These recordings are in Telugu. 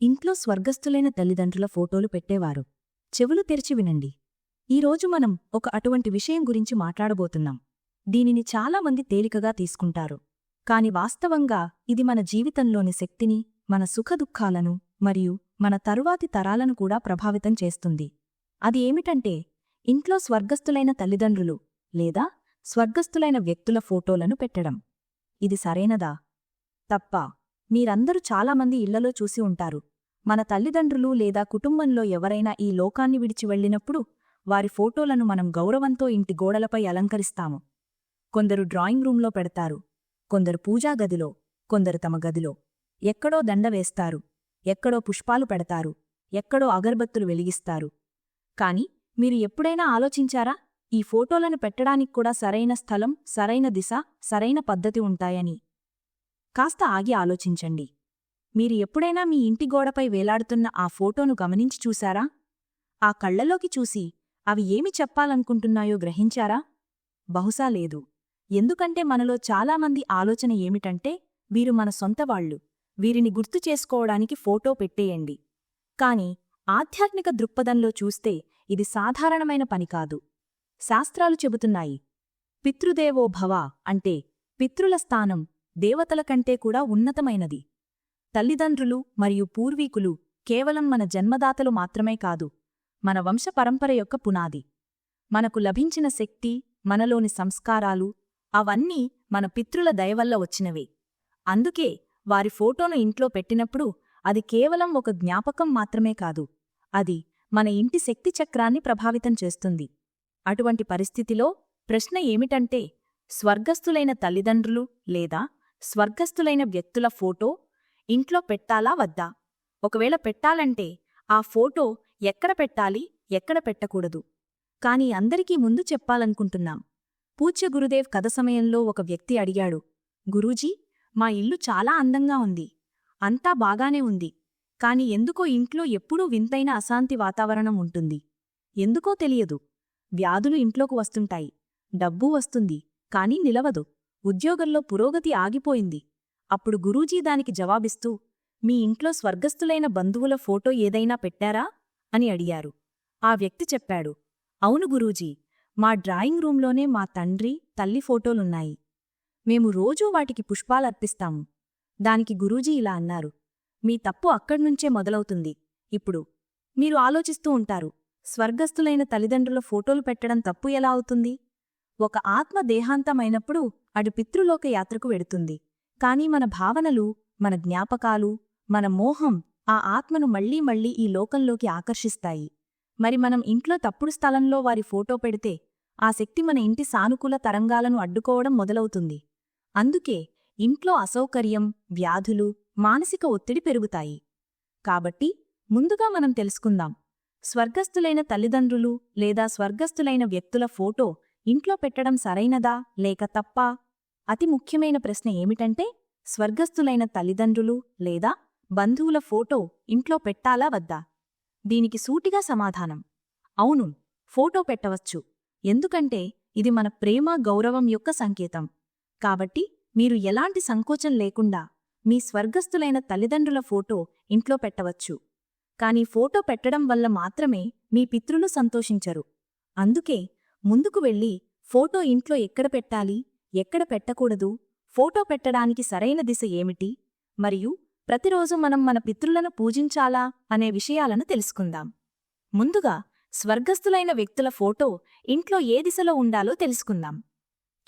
ఇంట్లో స్వర్గస్థులైన తల్లిదండ్రుల ఫోటోలు పెట్టేవారు. చెవులు తెరిచి వినండి. ఈరోజు మనం ఒక అటువంటి విషయం గురించి మాట్లాడబోతున్నాం. దీనిని చాలామంది తేలికగా తీసుకుంటారు. కాని వాస్తవంగా ఇది మన జీవితంలోని శక్తిని మన సుఖదుఖాలను మరియు మన తరువాతి తరాలను కూడా ప్రభావితం చేస్తుంది. అది ఏమిటంటే ఇంట్లో స్వర్గస్థులైన తల్లిదండ్రులు లేదా స్వర్గస్థులైన వ్యక్తుల ఫోటోలను పెట్టడం. ఇది సరైనదా? తప్ప మీరందరూ చాలామంది ఇళ్ళలో చూసి ఉంటారు. మన తల్లిదండ్రులు లేదా కుటుంబంలో ఎవరైనా ఈ లోకాన్ని విడిచి వెళ్ళినప్పుడు వారి ఫోటోలను మనం గౌరవంతో ఇంటి గోడలపై అలంకరిస్తాము. కొందరు డ్రాయింగ్ రూంలో పెడతారు. కొందరు పూజా గదిలో కొందరు తమ గదిలో. ఎక్కడో దండ వేస్తారు. ఎక్కడో పుష్పాలు పెడతారు. ఎక్కడో అగర్బత్తులు వెలిగిస్తారు. కాని మీరు ఎప్పుడైనా ఆలోచించారా? ఈ ఫోటోలను పెట్టడానికి కూడా సరైన స్థలం సరైన దిశ సరైన పద్ధతి ఉంటాయని. కాస్త ఆగి ఆలోచించండి. మీరు ఎప్పుడైనా మీ ఇంటి గోడపై వేలాడుతున్న ఆ ఫోటోను గమనించి చూశారా? ఆ కళ్ళలోకి చూసి అవి ఏమి చెప్పాలనుకుంటున్నాయో గ్రహించారా? బహుశా లేదు. ఎందుకంటే మనలో చాలామంది ఆలోచన ఏమిటంటే వీరు మన సొంతవాళ్ళు వీరిని గుర్తు చేసుకోవడానికి ఫోటో పెట్టేయండి. కాని ఆధ్యాత్మిక దృక్పథంలో చూస్తే ఇది సాధారణమైన పని కాదు. శాస్త్రాలు చెబుతున్నాయి. పితృదేవో భవ అంటే పితృల స్థానం దేవతల కంటే కూడా ఉన్నతమైనది. తల్లిదండ్రులు మరియు పూర్వీకులు కేవలం మన జన్మదాతలు మాత్రమే కాదు మన వంశ పరంపర యొక్క పునాది. మనకు లభించిన శక్తి మనలోని సంస్కారాలు అవన్నీ మన పితృల దయవల్ల వచ్చినవే. అందుకే వారి ఫోటోను ఇంట్లో పెట్టినప్పుడు అది కేవలం ఒక జ్ఞాపకం మాత్రమే కాదు అది మన ఇంటి శక్తి చక్రాన్ని ప్రభావితం చేస్తుంది. అటువంటి పరిస్థితిలో ప్రశ్న ఏమిటంటే స్వర్గస్థులైన తల్లిదండ్రులు లేదా స్వర్గస్థులైన వ్యక్తుల ఫోటో ఇంట్లో పెట్టాలా వద్దా? ఒకవేళ పెట్టాలంటే ఆ ఫోటో ఎక్కడ పెట్టాలి ఎక్కడ పెట్టకూడదు? కాని అందరికీ ముందు చెప్పాలనుకుంటున్నాం. పూజ్య గురుదేవ్ కథ సమయంలో ఒక వ్యక్తి అడిగాడు గురూజీ మా ఇల్లు చాలా అందంగా ఉంది. అంతా బాగానే ఉంది. కాని ఎందుకో ఇంట్లో ఎప్పుడూ వింతైన అశాంతి వాతావరణం ఉంటుంది. ఎందుకో తెలియదు. వ్యాధులు ఇంట్లోకి వస్తుంటాయి. డబ్బు వస్తుంది. కాని నిలవదు. ఉద్యోగంలో పురోగతి ఆగిపోయింది. అప్పుడు గురూజీ దానికి జవాబిస్తూ మీ ఇంట్లో స్వర్గస్థులైన బంధువుల ఫోటో ఏదైనా పెట్టారా? అని అడిగారు. ఆ వ్యక్తి చెప్పాడు అవును గురూజీ మా డ్రాయింగ్ రూంలోనే మా తండ్రి తల్లి ఫోటోలున్నాయి. మేము రోజూ వాటికి పుష్పాలర్పిస్తాము. దానికి గురూజీ ఇలా అన్నారు మీ తప్పు అక్కడ్నుంచే మొదలవుతుంది. ఇప్పుడు మీరు ఆలోచిస్తూ ఉంటారు స్వర్గస్థులైన తల్లిదండ్రుల ఫోటోలు పెట్టడం తప్పు ఎలా అవుతుంది? ఒక ఆత్మ దేహాంతమైనప్పుడు అడు పితృలోక యాత్రకు వెడుతుంది. కాని మన భావనలు మన జ్ఞాపకాలు మన మోహం ఆ ఆత్మను మళ్ళీ మళ్ళీ ఈ లోకంలోకి ఆకర్షిస్తాయి. మరి మనం ఇంట్లో తప్పుడు స్థలంలో వారి ఫోటో పెడితే ఆ శక్తి మన ఇంటి సానుకూల తరంగాలను అడ్డుకోవడం మొదలవుతుంది. అందుకే ఇంట్లో అసౌకర్యం వ్యాధులు మానసిక ఒత్తిడి పెరుగుతాయి. కాబట్టి ముందుగా మనం తెలుసుకుందాం. స్వర్గస్థులైన తల్లిదండ్రులు లేదా స్వర్గస్థులైన వ్యక్తుల ఫోటో ఇంట్లో పెట్టడం సరైనదా లేక తప్పా? అతి ముఖ్యమైన ప్రశ్న ఏమిటంటే స్వర్గస్థులైన తల్లిదండ్రులు లేదా బంధువుల ఫోటో ఇంట్లో పెట్టాలా వద్దా? దీనికి సూటిగా సమాధానం. అవును ఫోటో పెట్టవచ్చు. ఎందుకంటే ఇది మన ప్రేమ గౌరవం యొక్క సంకేతం. కాబట్టి మీరు ఎలాంటి సంకోచం లేకుండా మీ స్వర్గస్థులైన తల్లిదండ్రుల ఫోటో ఇంట్లో పెట్టవచ్చు. కాని ఫోటో పెట్టడం వల్ల మాత్రమే మీ పితృలు సంతోషించరు. అందుకే ముందుకు వెళ్ళి ఫోటో ఇంట్లో ఎక్కడ పెట్టాలి ఎక్కడ పెట్టకూడదు ఫోటో పెట్టడానికి సరైన దిశ ఏమిటి మరియు ప్రతిరోజు మనం మన పితృలను పూజించాలా అనే విషయాలను తెలుసుకుందాం. ముందుగా స్వర్గస్థులైన వ్యక్తుల ఫోటో ఇంట్లో ఏ దిశలో ఉండాలో తెలుసుకుందాం.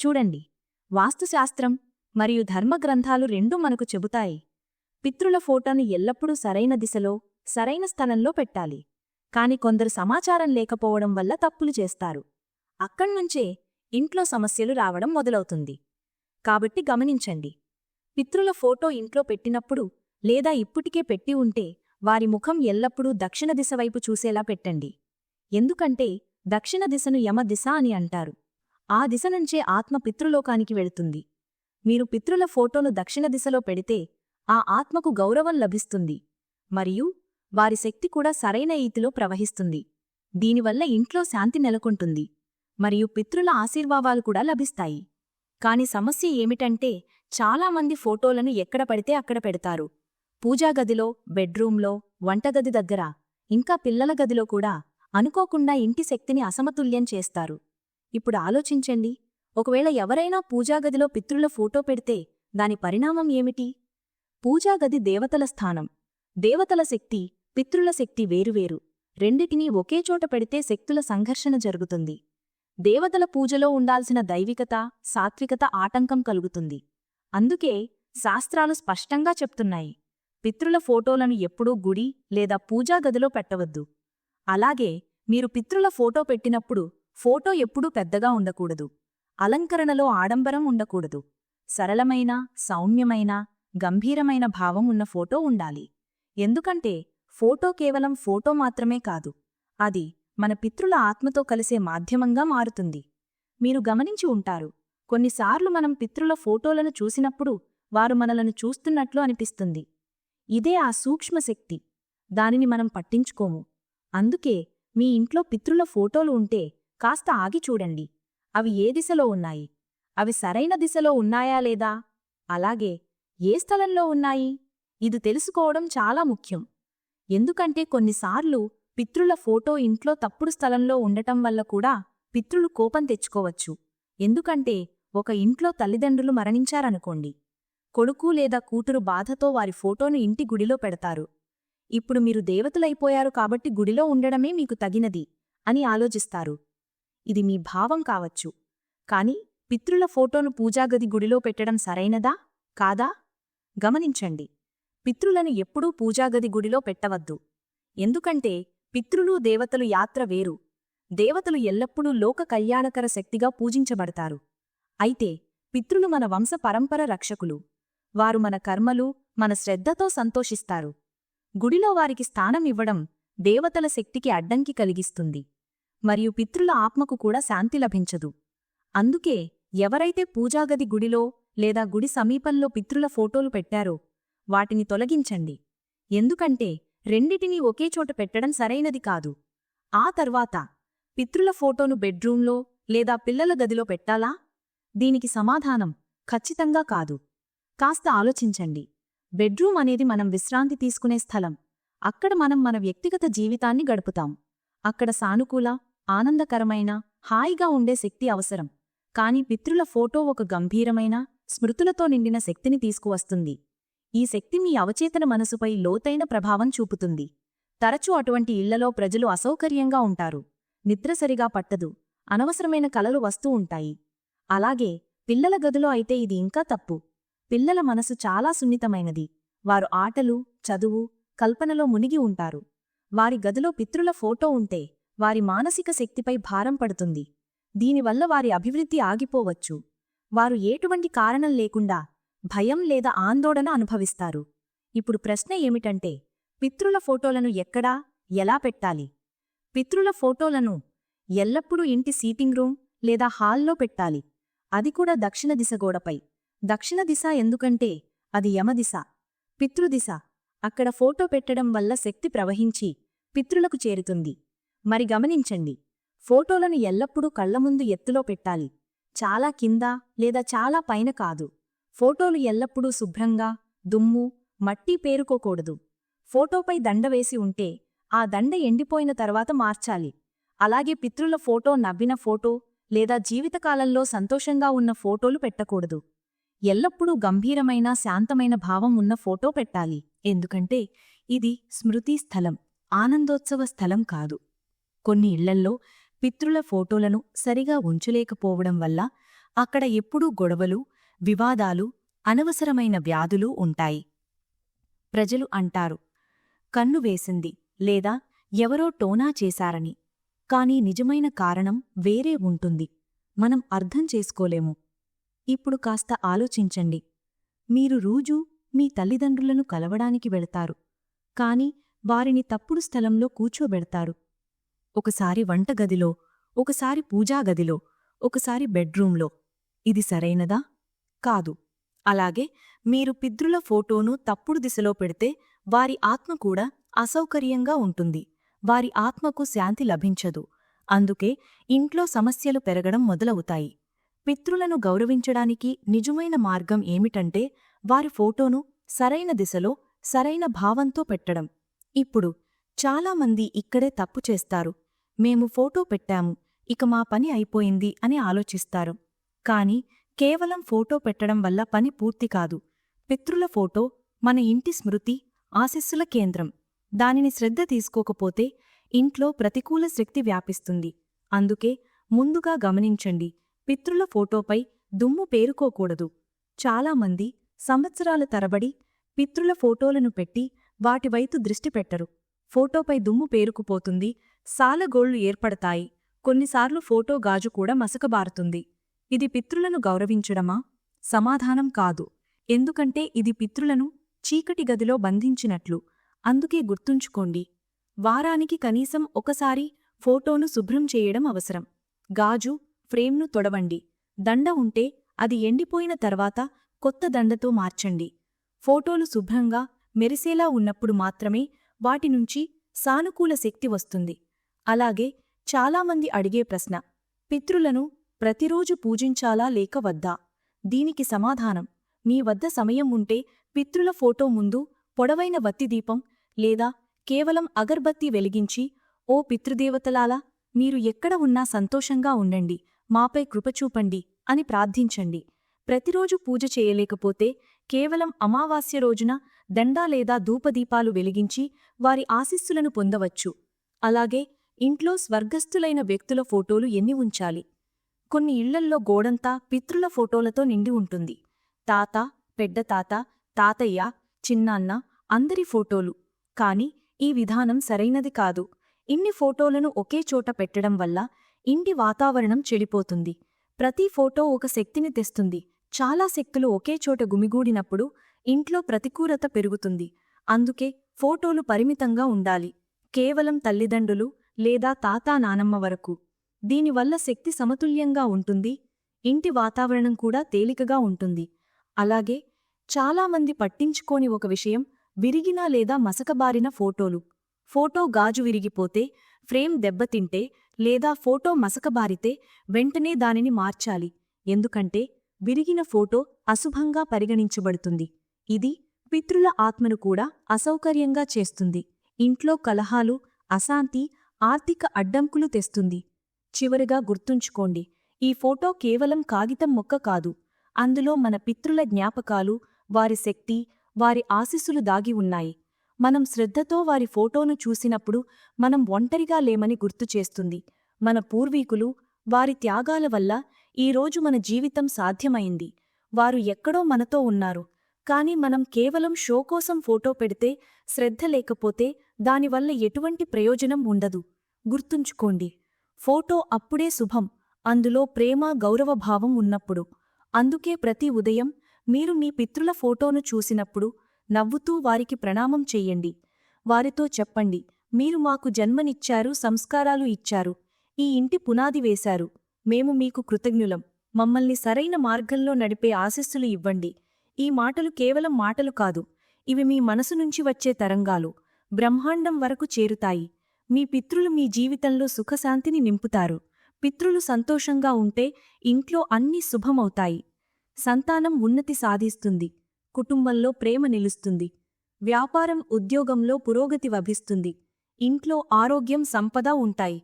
చూడండి వాస్తుశాస్త్రం మరియు ధర్మగ్రంథాలు రెండూ మనకు చెబుతాయి. పితృల ఫోటోను ఎల్లప్పుడూ సరైన దిశలో సరైన స్థలంలో పెట్టాలి కాని కొందరు సమాచారం లేకపోవడం వల్ల తప్పులు చేస్తారు. అక్కడ్నుంచే ఇంట్లో సమస్యలు రావడం మొదలవుతుంది. కాబట్టి గమనించండి. పితృల ఫోటో ఇంట్లో పెట్టినప్పుడు లేదా ఇప్పటికే పెట్టి ఉంటే వారి ముఖం ఎల్లప్పుడూ దక్షిణ దిశ వైపు చూసేలా పెట్టండి. ఎందుకంటే దక్షిణ దిశను యమ దిశ అని అంటారు. ఆ దిశ నుంచే ఆత్మ పితృలోకానికి వెళుతుంది. మీరు పితృల ఫోటోను దక్షిణ దిశలో పెడితే ఆ ఆత్మకు గౌరవం లభిస్తుంది. మరియు వారి శక్తి కూడా సరైన ఈతిలో ప్రవహిస్తుంది. దీనివల్ల ఇంట్లో శాంతి నెలకొంటుంది. మరియు పితృల ఆశీర్వాదాలు కూడా లభిస్తాయి. కాని సమస్య ఏమిటంటే చాలామంది ఫోటోలను ఎక్కడ పడితే అక్కడ పెడతారు. పూజాగదిలో బెడ్రూంలో వంటగది దగ్గర ఇంకా పిల్లల గదిలో కూడా అనుకోకుండా ఇంటి శక్తిని అసమతుల్యం చేస్తారు. ఇప్పుడు ఆలోచించండి ఒకవేళ ఎవరైనా పూజాగదిలో పితృల ఫోటో పెడితే దాని పరిణామం ఏమిటి? పూజాగది దేవతల స్థానం. దేవతల శక్తి పితృల శక్తి వేరువేరు. రెండిటినీ ఒకే చోట పెడితే శక్తుల సంఘర్షణ జరుగుతుంది. దేవతల పూజలో ఉండాల్సిన దైవికత సాత్వికత ఆటంకం కలుగుతుంది. అందుకే శాస్త్రాలు స్పష్టంగా చెప్తున్నాయి. పితృల ఫోటోలను ఎప్పుడూ గుడి లేదా పూజా గదిలో పెట్టవద్దు. అలాగే మీరు పితృల ఫోటో పెట్టినప్పుడు ఫోటో ఎప్పుడూ పెద్దగా ఉండకూడదు. అలంకరణలో ఆడంబరం ఉండకూడదు. సరళమైన సౌమ్యమైన గంభీరమైన భావం ఉన్న ఫోటో ఉండాలి. ఎందుకంటే ఫోటో కేవలం ఫోటో మాత్రమే కాదు. అది మన పితృల ఆత్మతో కలిసే మాధ్యమంగా మారుతుంది. మీరు గమనించి ఉంటారు. కొన్నిసార్లు మనం పితృల ఫోటోలను చూసినప్పుడు వారు మనలను చూస్తున్నట్లు అనిపిస్తుంది. ఇదే ఆ సూక్ష్మశక్తి దానిని మనం పట్టించుకోము. అందుకే మీ ఇంట్లో పితృల ఫోటోలు ఉంటే కాస్త ఆగి చూడండి. అవి ఏ దిశలో ఉన్నాయి? అవి సరైన దిశలో ఉన్నాయా లేదా? అలాగే ఏ స్థలంలో ఉన్నాయి? ఇది తెలుసుకోవడం చాలా ముఖ్యం. ఎందుకంటే కొన్నిసార్లు పితృల ఫోటో ఇంట్లో తప్పుడు స్థలంలో ఉండటం వల్ల కూడా పితృలు కోపం తెచ్చుకోవచ్చు. ఎందుకంటే ఒక ఇంట్లో తల్లిదండ్రులు మరణించారనుకోండి. కొడుకు లేదా కూతురు బాధతో వారి ఫోటోను ఇంటి గుడిలో పెడతారు. ఇప్పుడు మీరు దేవతలైపోయారు కాబట్టి గుడిలో ఉండడమే మీకు తగినది అని ఆలోచిస్తారు. ఇది మీ భావం కావచ్చు. కాని పితృల ఫోటోను పూజాగది గుడిలో పెట్టడం సరైనదా? కాదా? గమనించండి. పితృలను ఎప్పుడూ పూజాగది గుడిలో పెట్టవద్దు. ఎందుకంటే పితృలు దేవతలు యాత్ర వేరు. దేవతలు ఎల్లప్పుడూ లోక కళ్యాణకర శక్తిగా పూజించబడతారు. అయితే పితృలు మన వంశ పరంపర రక్షకులు. వారు మన కర్మలు మన శ్రద్ధతో సంతోషిస్తారు. గుడిలో వారికి స్థానం ఇవ్వడం దేవతల శక్తికి అడ్డంకి కలిగిస్తుంది. మరియు పితృల ఆత్మకు కూడా శాంతి లభించదు. అందుకే ఎవరైతే పూజాగది గుడిలో లేదా గుడి సమీపంలో పితృల ఫోటోలు పెట్టారో వాటిని తొలగించండి. ఎందుకంటే రెండిటినీ ఒకే చోట పెట్టడం సరైనది కాదు. ఆ తర్వాత పితృల ఫోటోను బెడ్రూంలో లేదా పిల్లల గదిలో పెట్టాలా? దీనికి సమాధానం ఖచ్చితంగా కాదు. కాస్త ఆలోచించండి. బెడ్రూమ్ అనేది మనం విశ్రాంతి తీసుకునే స్థలం. అక్కడ మనం మన వ్యక్తిగత జీవితాన్ని గడుపుతాం. అక్కడ సానుకూల ఆనందకరమైన హాయిగా ఉండే శక్తి అవసరం. కాని పితృల ఫోటో ఒక గంభీరమైన స్మృతులతో నిండిన శక్తిని తీసుకువస్తుంది. ఈ శక్తి మీ అవచేతన మనసుపై లోతైన ప్రభావం చూపుతుంది. తరచూ అటువంటి ఇళ్ళలో ప్రజలు అసౌకర్యంగా ఉంటారు. నిద్ర సరిగా పట్టదు. అనవసరమైన కలలు వస్తూ ఉంటాయి. అలాగే పిల్లల గదిలో అయితే ఇది ఇంకా తప్పు. పిల్లల మనసు చాలా సున్నితమైనది. వారు ఆటలు చదువు కల్పనలో మునిగి ఉంటారు. వారి గదిలో పితృల ఫోటో ఉంటే వారి మానసిక శక్తిపై భారం పడుతుంది. దీనివల్ల వారి అభివృద్ధి ఆగిపోవచ్చు. వారు ఎటువంటి కారణం లేకుండా భయం లేదా ఆందోళన అనుభవిస్తారు. ఇప్పుడు ప్రశ్న ఏమిటంటే పితృల ఫోటోలను ఎక్కడా ఎలా పెట్టాలి? పితృల ఫోటోలను ఎల్లప్పుడూ ఇంటి సీటింగ్ రూమ్ లేదా హాల్లో పెట్టాలి. అది కూడా దక్షిణ దిశ గోడపై. దక్షిణ దిశ ఎందుకంటే అది యమదిశ పితృదిశ అక్కడ ఫోటో పెట్టడం వల్ల శక్తి ప్రవహించి పితృలకు చేరుతుంది. మరి గమనించండి ఫోటోలను ఎల్లప్పుడూ కళ్ళ ముందు ఎత్తులో పెట్టాలి. చాలా కింద లేదా చాలా పైన కాదు. ఫోటోలు ఎల్లప్పుడూ శుభ్రంగా దుమ్ము మట్టి పేరుకోకూడదు. ఫోటోపై దండ వేసి ఉంటే ఆ దండ ఎండిపోయిన తర్వాత మార్చాలి. అలాగే పితృల ఫోటో నవ్విన ఫోటో లేదా జీవితకాలంలో సంతోషంగా ఉన్న ఫోటోలు పెట్టకూడదు. ఎల్లప్పుడూ గంభీరమైన శాంతమైన భావం ఉన్న ఫోటో పెట్టాలి. ఎందుకంటే ఇది స్మృతి స్థలం ఆనందోత్సవ స్థలం కాదు. కొన్ని ఇళ్ళల్లో పితృల ఫోటోలను సరిగా ఉంచలేకపోవడం వల్ల అక్కడ ఎప్పుడూ గొడవలు వివాదాలు అనవసరమైన వ్యాధులు ఉంటాయి. ప్రజలు అంటారు కన్ను వేసింది లేదా ఎవరో టోనా చేశారని. కాని నిజమైన కారణం వేరే ఉంటుంది. మనం అర్థం చేసుకోలేము. ఇప్పుడు కాస్త ఆలోచించండి. మీరు రోజూ మీ తల్లిదండ్రులను కలవడానికి వెళతారు. కాని వారిని తప్పుడు స్థలంలో కూర్చోబెడతారు. ఒకసారి వంటగదిలో ఒకసారి పూజాగదిలో ఒకసారి బెడ్రూంలో ఇది సరైనదా? కాదు. అలాగే మీరు పితృల ఫోటోను తప్పుడు దిశలో పెడితే వారి ఆత్మ కూడా అసౌకర్యంగా ఉంటుంది. వారి ఆత్మకు శాంతి లభించదు. అందుకే ఇంట్లో సమస్యలు పెరగడం మొదలవుతాయి. పితృలను గౌరవించడానికి నిజమైన మార్గం ఏమిటంటే వారి ఫోటోను సరైన దిశలో సరైన భావంతో పెట్టడం. ఇప్పుడు చాలామంది ఇక్కడే తప్పు చేస్తారు. మేము ఫోటో పెట్టాము ఇక మా పని అయిపోయింది అని ఆలోచిస్తారు. కాని కేవలం ఫోటో పెట్టడం వల్ల పని పూర్తి కాదు. పితృల ఫోటో మన ఇంటి స్మృతి ఆశస్సుల కేంద్రం. దానిని శ్రద్ధ తీసుకోకపోతే ఇంట్లో ప్రతికూల శక్తి వ్యాపిస్తుంది. అందుకే ముందుగా గమనించండి పితృల ఫోటోపై దుమ్ము పేరుకోకూడదు. చాలామంది సంవత్సరాల తరబడి పితృల ఫోటోలను పెట్టి వాటివైపు దృష్టి పెట్టరు. ఫోటోపై దుమ్ము పేరుకుపోతుంది సాలగోళ్ళు ఏర్పడతాయి. కొన్నిసార్లు ఫోటో గాజు కూడా మసకబారుతుంది. ఇది పితృలను గౌరవించడమా? సమాధానం కాదు. ఎందుకంటే ఇది పితృలను చీకటి గదిలో బంధించినట్లు. అందుకే గుర్తుంచుకోండి. వారానికి కనీసం ఒకసారి ఫోటోను శుభ్రం చేయడం అవసరం. గాజు ఫ్రేమ్ను తొడవండి. దండ ఉంటే అది ఎండిపోయిన తర్వాత కొత్త దండతో మార్చండి. ఫోటోలు శుభ్రంగా మెరిసేలా ఉన్నప్పుడు మాత్రమే వాటి నుంచి సానుకూల శక్తి వస్తుంది. అలాగే చాలామంది అడిగే ప్రశ్న పితృలను ప్రతిరోజు పూజించాలా లేక వద్దా? దీనికి సమాధానం. మీ వద్ద సమయం ఉంటే పితృల ఫోటో ముందు పొడవైన వత్తిదీపం లేదా కేవలం అగర్బత్తి వెలిగించి ఓ పితృదేవతలాలా మీరు ఎక్కడ ఉన్నా సంతోషంగా ఉండండి మాపై కృపచూపండి అని ప్రార్థించండి. ప్రతిరోజు పూజ చేయలేకపోతే కేవలం అమావాస్య రోజున దండా లేదా ధూపదీపాలు వెలిగించి వారి ఆశీస్సులను పొందవచ్చు. అలాగే ఇంట్లో స్వర్గస్థులైన వ్యక్తుల ఫోటోలు ఎన్ని ఉంచాలి? కొన్ని ఇళ్ళల్లో గోడంతా పితృల ఫోటోలతో నిండి ఉంటుంది. తాత పెద్దతాత తాతయ్య చిన్నాన్న అందరి ఫోటోలు. కాని ఈ విధానం సరైనది కాదు. ఇన్ని ఫోటోలను ఒకే చోట పెట్టడం వల్ల ఇంటి వాతావరణం చెడిపోతుంది. ప్రతి ఫోటో ఒక శక్తిని తెస్తుంది. చాలా శక్తులు ఒకే చోట గుమిగూడినప్పుడు ఇంట్లో ప్రతికూలత పెరుగుతుంది. అందుకే ఫోటోలు పరిమితంగా ఉండాలి. కేవలం తల్లిదండ్రులు లేదా తాతా నానమ్మ వరకు. దీనివల్ల శక్తి సమతుల్యంగా ఉంటుంది ఇంటి వాతావరణం కూడా తేలికగా ఉంటుంది. అలాగే చాలామంది పట్టించుకోని ఒక విషయం విరిగిన లేదా మసకబారిన ఫోటోలు. ఫోటో గాజు విరిగిపోతే ఫ్రేమ్ దెబ్బతింటే లేదా ఫోటో మసకబారితే వెంటనే దానిని మార్చాలి. ఎందుకంటే విరిగిన ఫోటో అశుభంగా పరిగణించబడుతుంది. ఇది పితృల ఆత్మను కూడా అసౌకర్యంగా చేస్తుంది. ఇంట్లో కలహాలు అశాంతి ఆర్థిక అడ్డంకులు తెస్తుంది. చివరిగా గుర్తుంచుకోండి ఈ ఫోటో కేవలం కాగితం మొక్క కాదు. అందులో మన పితృల జ్ఞాపకాలు వారి శక్తి వారి ఆశీస్సులు దాగి ఉన్నాయి. మనం శ్రద్ధతో వారి ఫోటోను చూసినప్పుడు మనం ఒంటరిగా లేమని గుర్తు చేస్తుంది. మన పూర్వీకులు వారి త్యాగాల వల్ల ఈరోజు మన జీవితం సాధ్యమైంది. వారు ఎక్కడో మనతో ఉన్నారు. కాని మనం కేవలం షో కోసం ఫోటో పెడితే శ్రద్ధ లేకపోతే దానివల్ల ఎటువంటి ప్రయోజనం ఉండదు. గుర్తుంచుకోండి. ఫోటో అప్పుడే శుభం. అందులో ప్రేమ గౌరవభావం ఉన్నప్పుడు. అందుకే ప్రతి ఉదయం మీరు మీ పితృల ఫోటోను చూసినప్పుడు నవ్వుతూ వారికి ప్రణామం చెయ్యండి వారితో చెప్పండి మీరు మాకు జన్మనిచ్చారు సంస్కారాలు ఇచ్చారు ఈ ఇంటి పునాది వేశారు. మేము మీకు కృతజ్ఞులం. మమ్మల్ని సరైన మార్గంలో నడిపే ఆశస్సులు ఇవ్వండి. ఈ మాటలు కేవలం మాటలు కాదు ఇవి మీ మనసు నుంచి వచ్చే తరంగాలు. బ్రహ్మాండం వరకు చేరుతాయి. మీ పితృలు మీ జీవితంలో సుఖశాంతిని నింపుతారు. పితృలు సంతోషంగా ఉంటే ఇంట్లో అన్నీ శుభమవుతాయి. సంతానం ఉన్నతి సాధిస్తుంది. కుటుంబంలో ప్రేమ నిలుస్తుంది. వ్యాపారం ఉద్యోగంలో పురోగతి వభిస్తుంది. ఇంట్లో ఆరోగ్యం సంపద ఉంటాయి.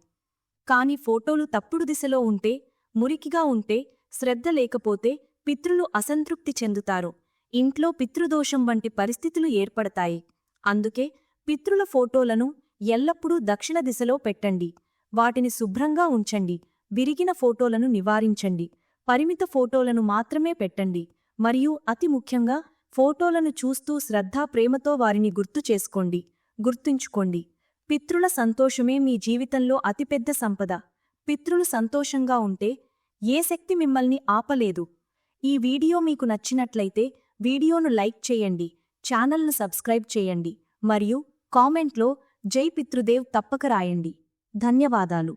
కాని ఫోటోలు తప్పుడు దిశలో ఉంటే మురికిగా ఉంటే శ్రద్ధ లేకపోతే పితృలు అసంతృప్తి చెందుతారు. ఇంట్లో పితృదోషం వంటి పరిస్థితులు ఏర్పడతాయి. అందుకే పితృల ఫోటోలను ఎల్లప్పుడూ దక్షిణ దిశలో పెట్టండి. వాటిని శుభ్రంగా ఉంచండి. విరిగిన ఫోటోలను నివారించండి. పరిమిత ఫోటోలను మాత్రమే పెట్టండి. మరియు అతి ముఖ్యంగా ఫోటోలను చూస్తూ శ్రద్ధా ప్రేమతో వారిని గుర్తు చేసుకోండి. గుర్తుంచుకోండి. పితృల సంతోషమే మీ జీవితంలో అతిపెద్ద సంపద. పితృలు సంతోషంగా ఉంటే ఏ శక్తి మిమ్మల్ని ఆపలేదు. ఈ వీడియో మీకు నచ్చినట్లయితే వీడియోను లైక్ చేయండి. ఛానల్ను సబ్స్క్రైబ్ చేయండి. మరియు కామెంట్లో జై పితృదేవ్ తప్పక రాయండి. ధన్యవాదాలు.